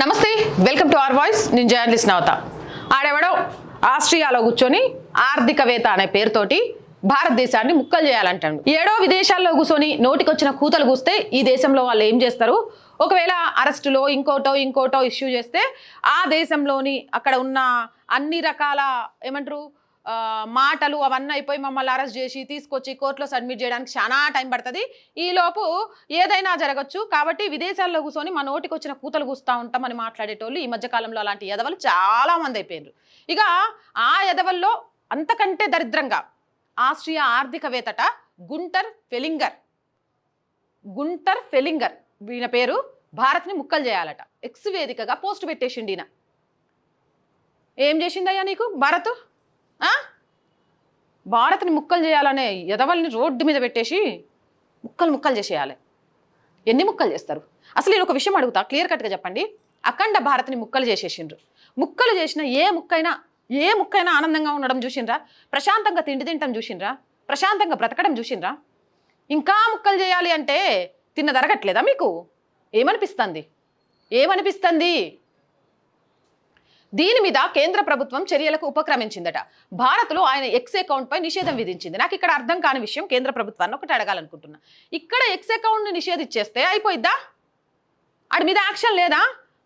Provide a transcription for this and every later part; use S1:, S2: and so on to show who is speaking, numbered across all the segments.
S1: నమస్తే welcome to R voice. నేను journalist Navata. ఆడెవడో ఆస్ట్రియాలో కూర్చొని ఆర్థికవేత్త అనే పేరుతోటి భారతదేశాన్ని ముక్కలు చేయాలంటాడు. ఏడో విదేశాల్లో కూర్చొని నోటికొచ్చిన కూతలు కూస్తే ఈ దేశంలో వాళ్ళు ఏం చేస్తారు? ఒకవేళ అరెస్టులో ఇంకోటో ఇంకోటో ఇష్యూ చేస్తే ఆ దేశంలోని అక్కడ ఉన్న అన్ని రకాల ఏమంటారు? మాటలు అవన్నీ అయిపోయి మమ్మల్ని అరెస్ట్ చేసి తీసుకొచ్చి కోర్టులో సబ్మిట్ చేయడానికి చాలా టైం పడుతుంది. ఈలోపు ఏదైనా జరగచ్చు. కాబట్టి విదేశాల్లో కూర్చొని మా నోటికి వచ్చిన కూతలు కూస్తూ ఉంటామని మాట్లాడేటోళ్ళు ఈ మధ్యకాలంలో అలాంటి ఎదవలు చాలా మంది అయిపోయారు ఇక ఆ ఎదవల్లో అంతకంటే దరిద్రంగా ఆస్ట్రియా ఆర్థికవేత్తట గుంటర్ ఫెలింగర్. గుంటర్ ఫెలింగర్ ఈయన పేరు భారత్ని ముక్కలు చేయాలట. ఎక్స్ వేదికగా పోస్ట్ పెట్టేసిండి ఈయన. ఏం చేసిందయ్యా నీకు? భారత్? భారత్ని ముక్కలు చేయాలనే ఎదవల్ని రోడ్డు మీద పెట్టేసి ముక్కలు ముక్కలు చేసేయాలి. ఎన్ని ముక్కలు చేస్తారు? అసలు నేను ఒక విషయం అడుగుతా క్లియర్ కట్గా చెప్పండి. అఖండ భారత్ని ముక్కలు చేసేసిండ్రు. ముక్కలు చేసిన ఏ ముక్కైనా ఏ ముక్కైనా ఆనందంగా ఉండడం చూసిండ్రా? ప్రశాంతంగా తిండి తింటం చూసిండ్రా? ప్రశాంతంగా బ్రతకడం చూసిండ్రా? ఇంకా ముక్కలు చేయాలి అంటే తిన్న దరగట్లేదా మీకు? ఏమనిపిస్తుంది? ఏమనిపిస్తుంది? దీని మీద కేంద్ర ప్రభుత్వం చర్యలకు ఉపక్రమించిందట. భారత్లో ఆయన ఎక్స్ అకౌంట్ పై నిషేధం విధించింది. నాకు ఇక్కడ అర్థం కాని విషయం కేంద్ర ప్రభుత్వాన్ని ఒకటి అడగాలనుకుంటున్నా. ఇక్కడ ఎక్స్ అకౌంట్ని నిషేధించేస్తే అయిపోయిద్దా? ఆడి మీద యాక్షన్ లేదా?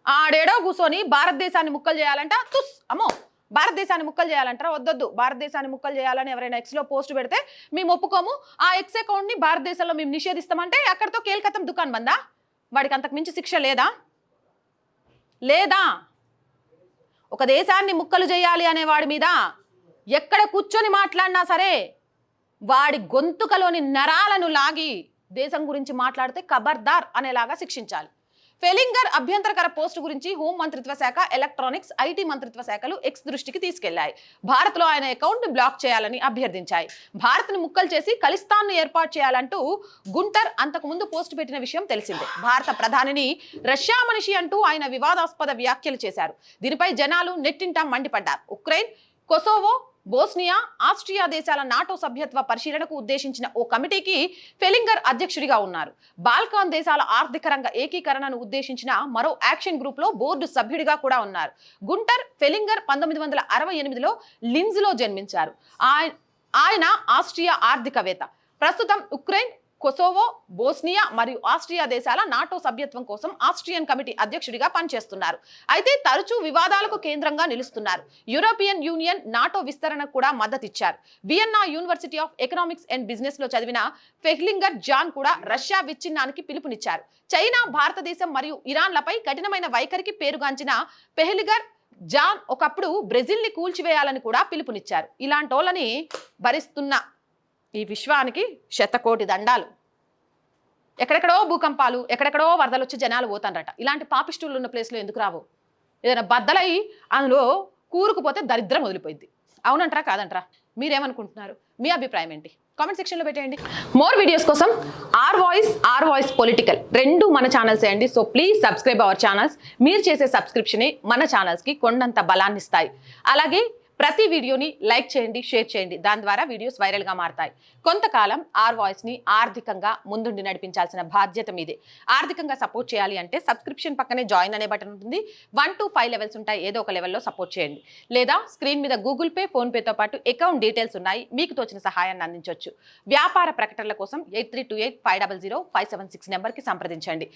S1: ఆడేడో కూర్చొని భారతదేశాన్ని ముక్కలు చేయాలంట? తుస్! అమ్మో! భారతదేశాన్ని ముక్కలు చేయాలంటారా? వద్దొద్దు. భారతదేశాన్ని ముక్కలు చేయాలని ఎవరైనా ఎక్స్లో పోస్ట్ పెడితే మేము ఒప్పుకోము. ఆ ఎక్స్ అకౌంట్ని భారతదేశంలో మేము నిషేధిస్తామంటే అక్కడితో కేల్కతం దుకాణం బందా? వాడికి అంతకు మించి శిక్ష లేదా? లేదా? ఒక దేశాన్ని ముక్కలు చేయాలి అనే వాడి మీద ఎక్కడ కూర్చొని మాట్లాడినా సరే వాడి గొంతుకలోని నరాలను లాగి దేశం గురించి మాట్లాడితే ఖబర్దార్ అనేలాగా శిక్షించాలి. ఫెలింగర్ అభ్యంతరకర పోస్టు గురించి హోం మంత్రిత్వ శాఖ ఎలక్ట్రానిక్స్ ఐటీ మంత్రిత్వ శాఖలు ఎక్స్ దృష్టికి తీసుకెళ్ళాయి. భారత్లో ఆయన అకౌంట్ బ్లాక్ చేయాలని అభ్యర్థించాయి. భారత్ను ముక్కలు చేసి ఖలిస్తాన్ను ఏర్పాటు చేయాలంటూ గుంటర్ అంతకుముందు పోస్టు పెట్టిన విషయం తెలిసిందే. భారత ప్రధానిని రష్యా మనిషి అంటూ ఆయన వివాదాస్పద వ్యాఖ్యలు చేశారు. దీనిపై జనాలు నెట్టింటా మండిపడ్డారు. ఉక్రెయిన్ కొసోవో బోస్నియా ఆస్ట్రియా దేశాల నాటో సభ్యత్వ పరిశీలనకు ఉద్దేశించిన ఓ కమిటీకి ఫెలింగర్ అధ్యక్షుడిగా ఉన్నారు. బాల్కాన్ దేశాల ఆర్థిక రంగ ఏకీకరణను ఉద్దేశించిన మరో యాక్షన్ గ్రూప్లో బోర్డు సభ్యుడిగా కూడా ఉన్నారు. గుంటర్ ఫెలింగర్ పంతొమ్మిది వందల అరవై ఎనిమిదిలో లిన్జ్లో జన్మించారు. ఆయన ఆస్ట్రియా ఆర్థికవేత్త. ప్రస్తుతం ఉక్రెయిన్ కొసోవో బోస్నియా మరియు ఆస్ట్రియా దేశాల నాటో సభ్యత్వం కోసం ఆస్ట్రియన్ కమిటీ అధ్యక్షుడిగా పనిచేస్తున్నారు. అయితే తరచూ వివాదాలకు కేంద్రంగా నిలుస్తున్నారు. యూరోపియన్ యూనియన్ నాటో విస్తరణకు కూడా మద్దతిచ్చారు. Vienna university of economics and బిజినెస్లో చదివిన ఫెహ్లింగర్ జాన్ కూడా రష్యా విచ్ఛిన్నానికి పిలుపునిచ్చారు. చైనా భారతదేశం మరియు ఇరాన్లపై కఠినమైన వైఖరికి పేరుగాంచిన పెహ్లిగర్ జాన్ ఒకప్పుడు బ్రెజిల్ని కూల్చివేయాలని కూడా పిలుపునిచ్చారు. ఇలాంటోళ్ళని భరిస్తున్న ఈ విశ్వానికి శతకోటి దండాలు. ఎక్కడెక్కడో భూకంపాలు ఎక్కడెక్కడో వరదలు వచ్చి జనాలు పోతాండ్రట ఇలాంటి పాపిస్టులు ఉన్న ప్లేస్లో ఎందుకు రావు? ఏదైనా బద్దలై అందులో కూరుకుపోతే దరిద్రం వదిలిపోయింది అవునంటారా కాదంటారా? మీరేమనుకుంటున్నారు? మీ అభిప్రాయం ఏంటి? కామెంట్ సెక్షన్లో పెట్టేయండి. మోర్ వీడియోస్ కోసం R voice R voice political రెండు మన ఛానల్స్ అండి. So please subscribe our channels. మీరు చేసే సబ్స్క్రిప్షనే మన ఛానల్స్కి కొండంత బలాన్ని ఇస్తాయి అలాగే ప్రతి వీడియోని లైక్ చేయండి షేర్ చేయండి. దాని ద్వారా వీడియోస్ వైరల్గా మారతాయి. కొంతకాలం ఆర్ వాయిస్ని ఆర్థికంగా ముందుండి నడిపించాల్సిన బాధ్యత మీదే. ఆర్థికంగా సపోర్ట్ చేయాలి అంటే సబ్స్క్రిప్షన్ పక్కనే జాయిన్ అనే బటన్ ఉంటుంది. వన్ టు ఫైవ్ లెవెల్స్ ఉంటాయి. ఏదో ఒక లెవెల్లో సపోర్ట్ చేయండి. లేదా స్క్రీన్ మీద గూగుల్ పే ఫోన్పేతో పాటు అకౌంట్ డీటెయిల్స్ ఉన్నాయి. మీకు తోచిన సహాయాన్ని అందించవచ్చు వ్యాపార ప్రకటనల కోసం eight three two eight five double zero five seven six నెంబర్కి సంప్రదించండి.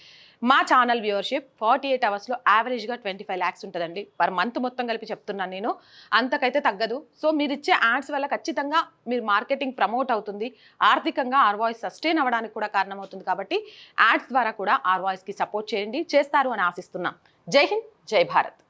S1: మా ఛానల్ వ్యూవర్షిప్ ఫార్టీ ఎయిట్ అవర్స్లో యావరేజ్గా ట్వంటీ ఫైవ్ ల్యాక్స్ ఉంటుందండి. పర్ మంత్ మొత్తం కలిపి చెప్తున్నాను నేను. అంతకైతే తగ్గదు. సో మీరు ఇచ్చే యాడ్స్ వల్ల ఖచ్చితంగా మీరు మార్కెటింగ్ ప్రమోట్ అవుతుంది. ఆర్థికంగా ఆర్వాయిస్ సస్టైన్ అవ్వడానికి కూడా కారణమవుతుంది కాబట్టి యాడ్స్ ద్వారా కూడా ఆర్వాయిస్కి సపోర్ట్ చేయండి. చేస్తారు అని ఆశిస్తున్నాం. జై హింద్ జై భారత్.